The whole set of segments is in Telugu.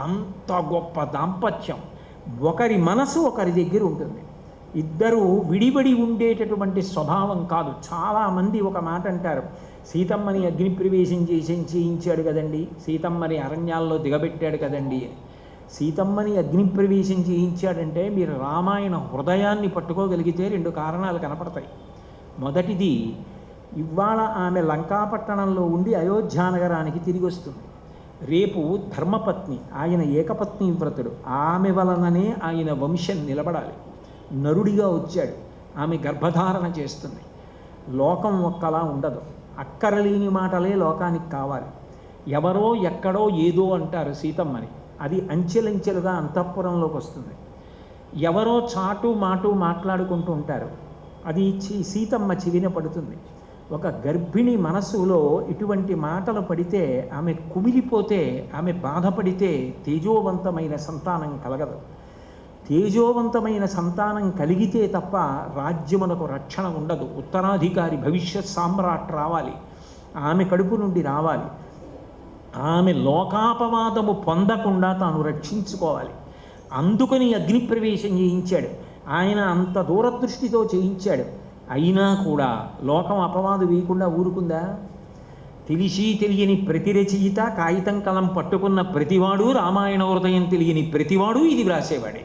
అంత గొప్ప దాంపత్యం. ఒకరి మనసు ఒకరి దగ్గర ఉంటుంది. ఇద్దరు విడివడి ఉండేటటువంటి స్వభావం కాదు. చాలామంది ఒక మాట అంటారు. సీతమ్మని అగ్నిప్రవేశం చేసి చేయించాడు కదండి. సీతమ్మని అరణ్యాల్లో దిగబెట్టాడు కదండి. అని సీతమ్మని అగ్నిప్రవేశం చేయించాడంటే మీరు రామాయణ హృదయాన్ని పట్టుకోగలిగితే రెండు కారణాలు కనపడతాయి. మొదటిది ఇవాళ ఆమె లంకాపట్టణంలో ఉండి అయోధ్యానగరానికి తిరిగి వస్తుంది. రేపు ధర్మపత్ని ఆయన ఏకపత్ని వ్రతుడు. ఆమె వలననే ఆయన వంశం నిలబడాలి. నరుడిగా వచ్చాడు. ఆమె గర్భధారణ చేస్తుంది. లోకం ఒక్కలా ఉండదు. అక్కరలేని మాటలే లోకానికి కావాలి. ఎవరో ఎక్కడో ఏదో అంటారు సీతమ్మని. అది అంచెలంచెలుగా అంతఃపురంలోకి వస్తుంది. ఎవరో చాటు మాటు మాట్లాడుకుంటూ ఉంటారు. అది చి సీతమ్మ చివిన పడుతుంది. ఒక గర్భిణి మనస్సులో ఇటువంటి మాటలు పడితే ఆమె కుమిలిపోతే ఆమె బాధపడితే తేజోవంతమైన సంతానం కలగదు. తేజోవంతమైన సంతానం కలిగితే తప్ప రాజ్యమునకు రక్షణ ఉండదు. ఉత్తరాధికారి భవిష్యత్ సామ్రాట్ రావాలి. ఆమె కడుపు నుండి రావాలి. ఆమె లోకాపవాదము పొందకుండా తాను రక్షించుకోవాలి. అందుకని అగ్నిప్రవేశం చేయించాడు. ఆయన అంత దూరదృష్టితో చేయించాడు. అయినా కూడా లోకం అపవాదు వేయకుండా ఊరుకుందా? తెలిసి తెలియని ప్రతి రచయిత కాగితం కలం పట్టుకున్న ప్రతివాడు రామాయణ హృదయం తెలియని ప్రతివాడు ఇది వ్రాసేవాడే.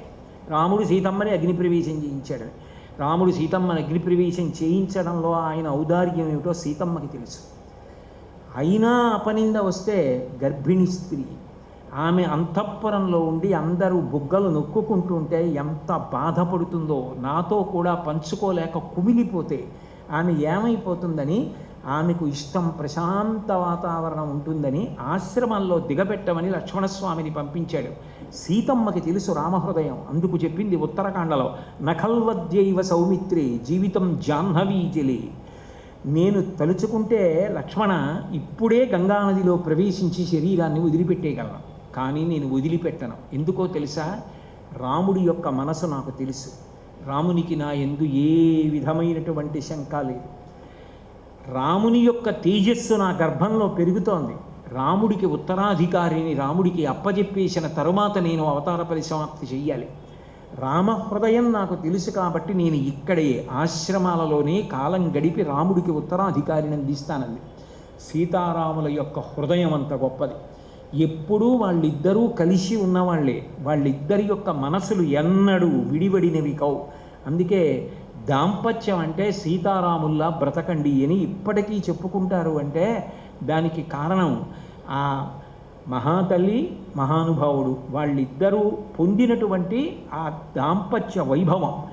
రాముడు సీతమ్మని అగ్నిప్రవేశం చేయించాడని రాముడు సీతమ్మని అగ్నిప్రవేశం చేయించడంలో ఆయన ఔదార్యం ఏమిటో సీతమ్మకి తెలుసు. అయినా అపనింద వస్తే గర్భిణీ స్త్రీ ఆమె అంతఃపురంలో ఉండి అందరూ బుగ్గలు నొక్కుకుంటుంటే ఎంత బాధపడుతుందో నాతో కూడా పంచుకోలేక కుమిలిపోతే ఆమె ఏమైపోతుందని ఆమెకు ఇష్టం ప్రశాంత వాతావరణం ఉంటుందని ఆశ్రమంలో దిగబెట్టమని లక్ష్మణస్వామిని పంపించాడు. సీతమ్మకి తెలుసు రామహృదయం. అందుకు చెప్పింది ఉత్తరాఖండలో నఖల్వద్యైవ సౌమిత్రి జీవితం జాహ్నవీ జలి. నేను తలుచుకుంటే లక్ష్మణ ఇప్పుడే గంగానదిలో ప్రవేశించి శరీరాన్ని వదిలిపెట్టేయగలను. కానీ నేను వదిలిపెట్టను. ఎందుకో తెలుసా? రాముడి యొక్క మనసు నాకు తెలుసు. రామునికి నా ఎందు ఏ విధమైనటువంటి శంక లేదు. రాముని యొక్క తేజస్సు నా గర్భంలో పెరుగుతోంది. రాముడికి ఉత్తరాధికారిని రాముడికి అప్పజెప్పేసిన తరువాత నేను అవతార పరిసమాప్తి చెయ్యాలి. రామ హృదయం నాకు తెలుసు కాబట్టి నేను ఇక్కడే ఆశ్రమాలలోనే కాలం గడిపి రాముడికి ఉత్తరాధికారిని అందిస్తానంది. సీతారాముల యొక్క హృదయం అంత గొప్పది. ఎప్పుడూ వాళ్ళిద్దరూ కలిసి ఉన్నవాళ్ళే. వాళ్ళిద్దరి యొక్క మనసులు ఎన్నడూ విడివడినవి కావు. అందుకే దాంపత్యం అంటే సీతారాముల్లా బ్రతకండి అని ఇప్పటికీ చెప్పుకుంటారు అంటే దానికి కారణం ఆ మహాతల్లి మహానుభావుడు వాళ్ళిద్దరూ పొందినటువంటి ఆ దాంపత్య వైభవం.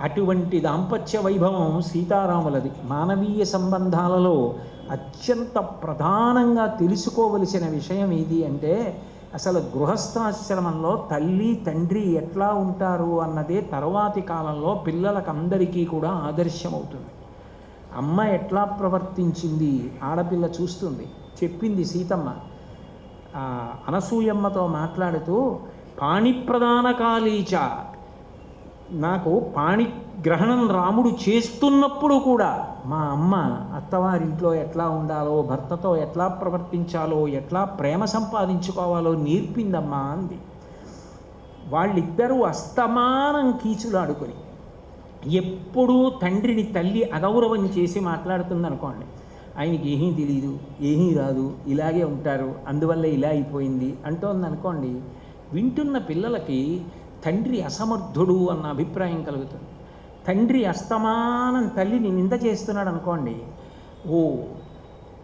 అటువంటి దాంపత్య వైభవం సీతారాములది. మానవీయ సంబంధాలలో అత్యంత ప్రధానంగా తెలుసుకోవలసిన విషయం ఏది అంటే అసలు గృహస్థాశ్రమంలో తల్లి తండ్రి ఎట్లా ఉంటారు అన్నదే తర్వాతి కాలంలో పిల్లలకందరికీ కూడా ఆదర్శం అవుతుంది అమ్మ ఎట్లా ప్రవర్తించింది? ఆడపిల్ల చూస్తుంది. చెప్పింది సీతమ్మ. అనసూయమ్మతో మాట్లాడుతూ పాణిప్రధాన కాళీచ. నాకు పాణి గ్రహణం రాముడు చేస్తున్నప్పుడు కూడా మా అమ్మ అత్తవారింట్లో ఎట్లా ఉండాలో భర్తతో ఎట్లా ప్రవర్తించాలో ఎట్లా ప్రేమ సంపాదించుకోవాలో నేర్పిందమ్మా అంది. వాళ్ళిద్దరూ అస్తమానం కీచులాడుకొని ఎప్పుడూ తండ్రిని తల్లి అగౌరవం చేసి మాట్లాడుతుంది అనుకోండి ఆయనకి ఏమీ తెలియదు ఏమీ రాదు ఇలాగే ఉంటారు అందువల్ల ఇలా అయిపోయింది అంటోంది అనుకోండి వింటున్న పిల్లలకి తండ్రి అసమర్థుడు అన్న అభిప్రాయం కలుగుతుంది. తండ్రి అస్తమానం తల్లిని నింద చేస్తున్నాడు అనుకోండి ఓ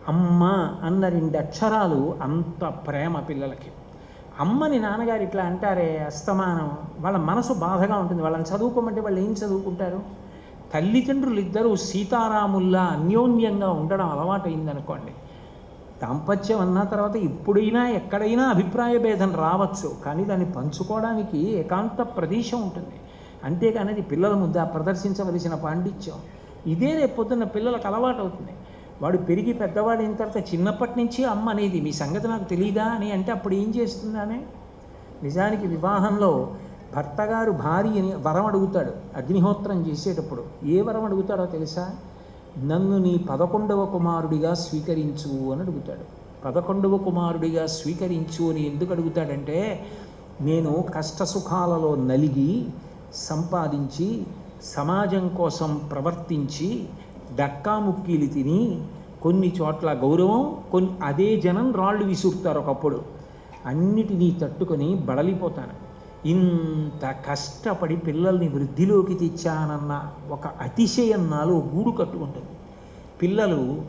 అమ్మ అన్న రెండు అక్షరాలు అంత ప్రేమ పిల్లలకి. అమ్మని నాన్నగారు ఇట్లా అంటారే అస్తమానం వాళ్ళ మనసు బాధగా ఉంటుంది వాళ్ళని చదువుకోమంటే వాళ్ళు ఏం చదువుకుంటారు? తల్లిదండ్రులు ఇద్దరూ సీతారాముల్లా అన్యోన్యంగా ఉండడం అలవాటైందనుకోండి. దాంపత్యం అన్న తర్వాత ఇప్పుడైనా ఎక్కడైనా అభిప్రాయ భేదం రావచ్చు కానీ దాన్ని పంచుకోవడానికి ఏకాంత ప్రదేశం ఉంటుంది. అంతేగాని అది పిల్లల ముద్ద ప్రదర్శించవలసిన పాండిత్యం. ఇదే రేపొద్దున్న పిల్లలకు అలవాటు అవుతుంది. వాడు పెరిగి పెద్దవాడైన తర్వాత చిన్నప్పటి నుంచి అమ్మ అనేది మీ సంగతి నాకు తెలియదా అని అంటే అప్పుడు ఏం చేస్తుందానే నిజానికి వివాహంలో భర్తగారు భార్యని వరం అడుగుతాడు. అగ్నిహోత్రం చేసేటప్పుడు ఏ వరం అడుగుతాడో తెలుసా? నన్ను నీ పదకొండవ కుమారుడిగా స్వీకరించు అని అడుగుతాడు. పదకొండవ కుమారుడిగా స్వీకరించు అని ఎందుకు అడుగుతాడంటే నేను కష్ట సుఖాలలో నలిగి సంపాదించి సమాజం కోసం ప్రవర్తించి డక్కాముక్కీలు తిని కొన్ని చోట్ల గౌరవం కొన్ని అదే జనం రాళ్ళు విసురుతారు ఒకప్పుడు. అన్నిటినీ తట్టుకొని బడలిపోతాను. ఇంత కష్టపడి పిల్లల్ని వృద్ధిలోకి తెచ్చానన్న ఒక అతిశయం నాలో గూడు కట్టుకుంటుంది. పిల్లలు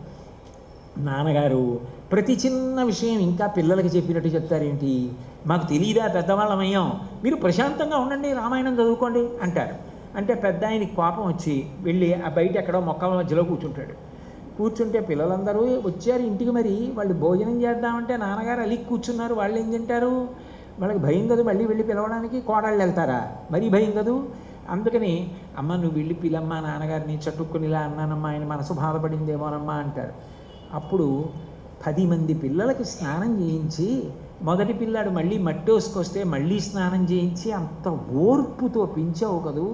నాన్నగారు ప్రతి చిన్న విషయం ఇంకా పిల్లలకి చెప్పినట్టు చెప్తారేంటి? మాకు తెలియదా పెద్దవాళ్ళమయ్యాం. మీరు ప్రశాంతంగా ఉండండి రామాయణం చదువుకోండి అంటారు. అంటే పెద్ద ఆయనకి కోపం వచ్చి వెళ్ళి ఆ బయట ఎక్కడో మొక్కల మధ్యలో కూర్చుంటాడు. కూర్చుంటే పిల్లలందరూ వచ్చారు ఇంటికి మరి. వాళ్ళు భోజనం చేద్దామంటే నాన్నగారు అలిగి కూర్చున్నారు. వాళ్ళు ఏం తింటారు? వాళ్ళకి భయం కదూ మళ్ళీ వెళ్ళి పిలవడానికి కోడళ్ళు వెళ్తారా? మరీ భయం కదూ? అందుకని అమ్మ నువ్వు వెళ్ళి పిలమ్మా నాన్నగారిని చట్టుక్కునిలా అన్నానమ్మా ఆయన మనసు బాధపడిందేమోనమ్మా అంటారు. అప్పుడు పది మంది పిల్లలకి స్నానం చేయించి మొదటి పిల్లాడు మళ్ళీ మట్టి వేసుకొస్తే మళ్ళీ స్నానం చేయించి అంత ఓర్పుతో పెంచావు కదూ.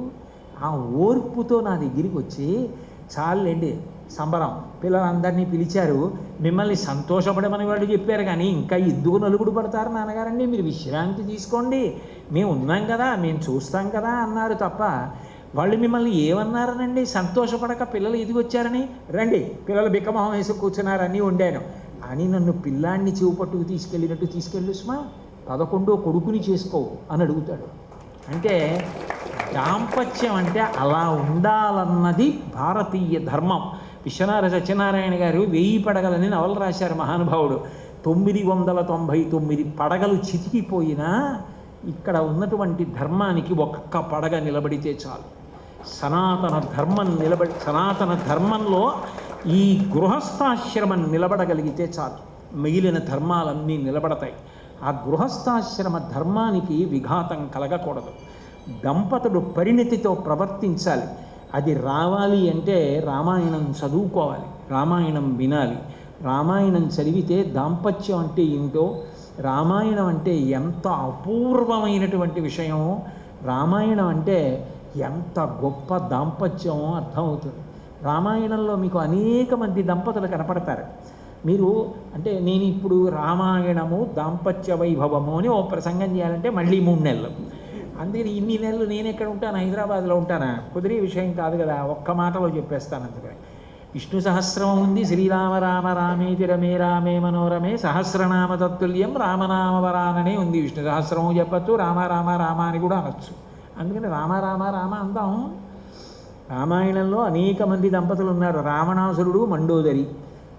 ఆ ఓర్పుతో నా దగ్గరికి వచ్చి చాలండి సంబరం. పిల్లలందరినీ పిలిచారు. మిమ్మల్ని సంతోషపడమని వాళ్ళు చెప్పారు కానీ ఇంకా ఇద్దుకు నలుగుడు పడతారు నాన్నగారండి? మీరు విశ్రాంతి తీసుకోండి. మేము ఉన్నాం కదా మేము చూస్తాం కదా అన్నారు తప్ప వాళ్ళు మిమ్మల్ని ఏమన్నారనండి? సంతోషపడక పిల్లలు ఎదిగి వచ్చారని రండి పిల్లలు బిక్కమొహం వేసి కూర్చున్నారని ఉండాను. అని నన్ను పిల్లాన్ని చెవుపట్టుకు తీసుకెళ్ళినట్టు తీసుకెళ్ళు సుమా పదకొండో కొడుకుని చేసుకో అని అడుగుతాడు. అంటే దాంపత్యం అంటే అలా ఉండాలన్నది భారతీయ ధర్మం. విశ్వనాథ సత్యనారాయణ గారు వెయ్యి పడగలని నవలు రాశారు మహానుభావుడు. తొమ్మిది వందల తొంభై తొమ్మిది పడగలు చితికిపోయినా ఇక్కడ ఉన్నటువంటి ధర్మానికి ఒక్క పడగ నిలబడితే చాలు. సనాతన ధర్మం నిలబడి సనాతన ధర్మంలో ఈ గృహస్థాశ్రమం నిలబడగలిగితే చాలు. మిగిలిన ధర్మాలన్నీ నిలబడతాయి. ఆ గృహస్థాశ్రమ ధర్మానికి విఘాతం కలగకూడదు. దంపతుడు పరిణతితో ప్రవర్తించాలి. అది రావాలి అంటే రామాయణం చదువుకోవాలి. రామాయణం వినాలి. రామాయణం చదివితే దాంపత్యం అంటే ఏంటో రామాయణం అంటే ఎంత అపూర్వమైనటువంటి విషయమో రామాయణం అంటే ఎంత గొప్ప దాంపత్యమో అర్థమవుతుంది. రామాయణంలో మీకు అనేక మంది దంపతులు కనపడతారు. మీరు అంటే నేను ఇప్పుడు రామాయణము దాంపత్య వైభవము అని ఓ ప్రసంగం చేయాలంటే మళ్ళీ మూడు నెలలు. అందుకని ఇన్ని నెలలు నేను ఎక్కడ ఉంటాను? హైదరాబాద్లో ఉంటానా? కుదిరే విషయం కాదు కదా. ఒక్క మాటలో చెప్పేస్తాను అందుకని విష్ణు సహస్రం ఉంది. శ్రీరామ రామ రామేతి రమే రామే మనోరమే సహస్రనామ తత్తుల్యం రామనామ ఉంది. విష్ణు సహస్రము చెప్పచ్చు రామ రామ రామ అని కూడా అనొచ్చు. అందుకని రామ రామ రామ అందాం. రామాయణంలో అనేక మంది దంపతులు ఉన్నారు. రావణాసురుడు మండోదరి.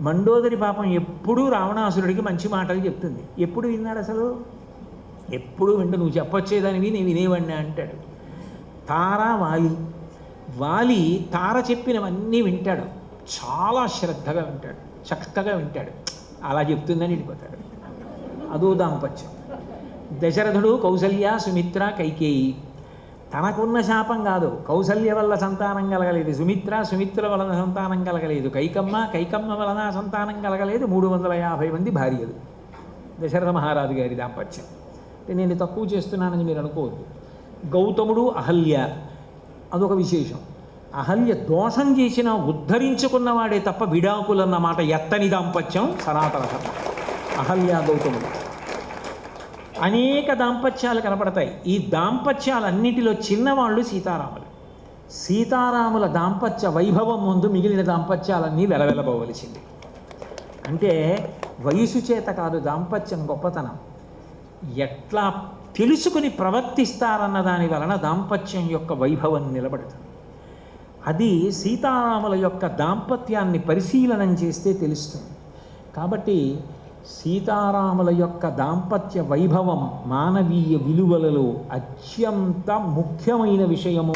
మండోదరి పాపం ఎప్పుడూ రావణాసురుడికి మంచి మాటలు చెప్తుంది. ఎప్పుడు విన్నాడు అసలు? ఎప్పుడు వింటూ నువ్వు చెప్పొచ్చేదానివి నేను వినేవాడిని అంటాడు. తార వాలి. వాలి తార చెప్పినవన్నీ వింటాడు. చాలా శ్రద్ధగా వింటాడు. చక్కగా వింటాడు. అలా చెప్తుందని వెళ్ళిపోతాడు. అదో దాంపత్యం. దశరథుడు కౌసల్య సుమిత్ర కైకేయి. తనకున్న శాపం కాదు. కౌసల్య వల్ల సంతానం కలగలేదు. సుమిత్ర సుమిత్ర వలన సంతానం కలగలేదు. కైకమ్మ కైకమ్మ వలన సంతానం కలగలేదు. మూడు వందల యాభై మంది భార్యలు. దశరథ మహారాజు గారి దాంపత్యం. అంటే నేను తక్కువ చేస్తున్నానని మీరు అనుకోవద్దు. గౌతముడు అహల్య అదొక విశేషం. అహల్య దోషం చేసిన ఉద్ధరించుకున్నవాడే తప్ప విడాకులన్న మాట ఎత్తని దాంపత్యం సనాతన ధర్మం. అహల్య గౌతముడు. అనేక దాంపత్యాలు కనపడతాయి. ఈ దాంపత్యాలన్నిటిలో చిన్నవాళ్ళు సీతారాములు. సీతారాముల దాంపత్య వైభవం ముందు మిగిలిన దాంపత్యాలన్నీ వెలవెలబోవలసింది. అంటే వయసు చేత కాదు దాంపత్యం గొప్పతనం. ఎట్లా తెలుసుకుని ప్రవర్తిస్తారన్న దాని వలన దాంపత్యం యొక్క వైభవం నిలబడుతుంది అది సీతారాముల యొక్క దాంపత్యాన్ని పరిశీలనం చేస్తే తెలుస్తుంది. కాబట్టి సీతారాముల యొక్క దాంపత్య వైభవం మానవీయ విలువలలో అత్యంత ముఖ్యమైన విషయము.